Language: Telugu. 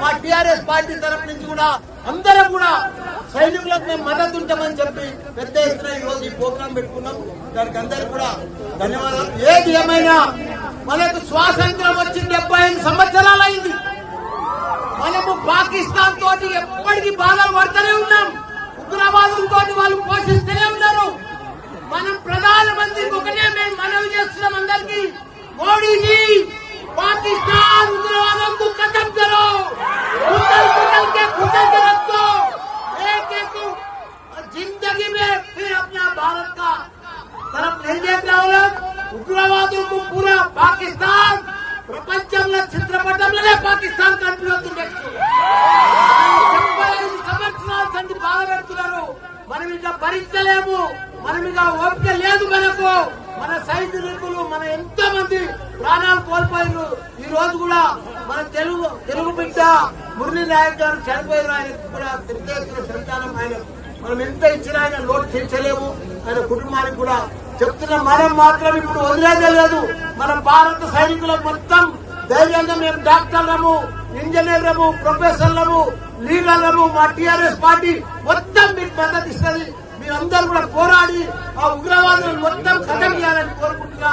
మా టిఆర్ఎస్ పార్టీ తరఫు నుంచి కూడా అందరం కూడా సైనికులకు మేము మద్దతు ఉంటామని చెప్పి పెద్ద ఎత్తున ఈ రోజు ఈ ప్రోగ్రాం పెట్టుకున్నాం. దానికి అందరికి కూడా ధన్యవాదాలు. ఏది ఏమైనా మనకు స్వాతంత్రం వచ్చి డెబ్బై ఐదు సంవత్సరాలు అయింది. మనము పాకిస్తాన్ తోటి ఎప్పటికీ బాధలు పడుతూనే ఉన్నాం. ఉగ్రవాదులతో వాళ్ళు పోషిస్తూనే ఉన్నారు. మనం ప్రధానమంత్రికి ఒకటే మేము మనవి చేస్తున్నాం అందరికి. మోడీజీ जिंदगी में फिर अपना भारत का तरफ नहीं देखना वो लोग ఉగ్రవాదులకు को पूरा पाकिस्तान ప్రపంచంలో చిత్రపటంలోనే పాకిస్తాన్ కంట్రీ అవుతుంది డెబ్బై ఐదు సంవత్సరాల సంది బాధ పెడుతున్నారు మనం ఇక భరించలేము మనం ఇక ఓపిక లేదు మనకు మన సైనికులు మన ఎంతో మంది ప్రాణాలు కోల్పోయారు ఈ రోజు కూడా మన తెలుగు తెలుగు బిడ్డ మురళీ నాయక్ గారు చనిపోయారు ఆయన కూడా పెద్ద ఎత్తున సంతానం ఆయన మనం ఎంత ఇచ్చినా ఆయన లోటు తీర్చలేము. ఆయన కుటుంబానికి కూడా చెప్తున్న మనం మాత్రం ఇప్పుడు వదిలేదే లేదు. మన భారత సైనికులకు మొత్తం ధైర్యంగా మేము డాక్టర్లము ఇంజనీర్లము ప్రొఫెసర్లము లీడర్లము మా టీఆర్ఎస్ పార్టీ మొత్తం మీకు మద్దతు ఇస్తుంది. మీరందరూ కూడా పోరాడి ఆ ఉగ్రవాదులను మొత్తం ఖతం చేయాలని కోరుకుంటున్నా.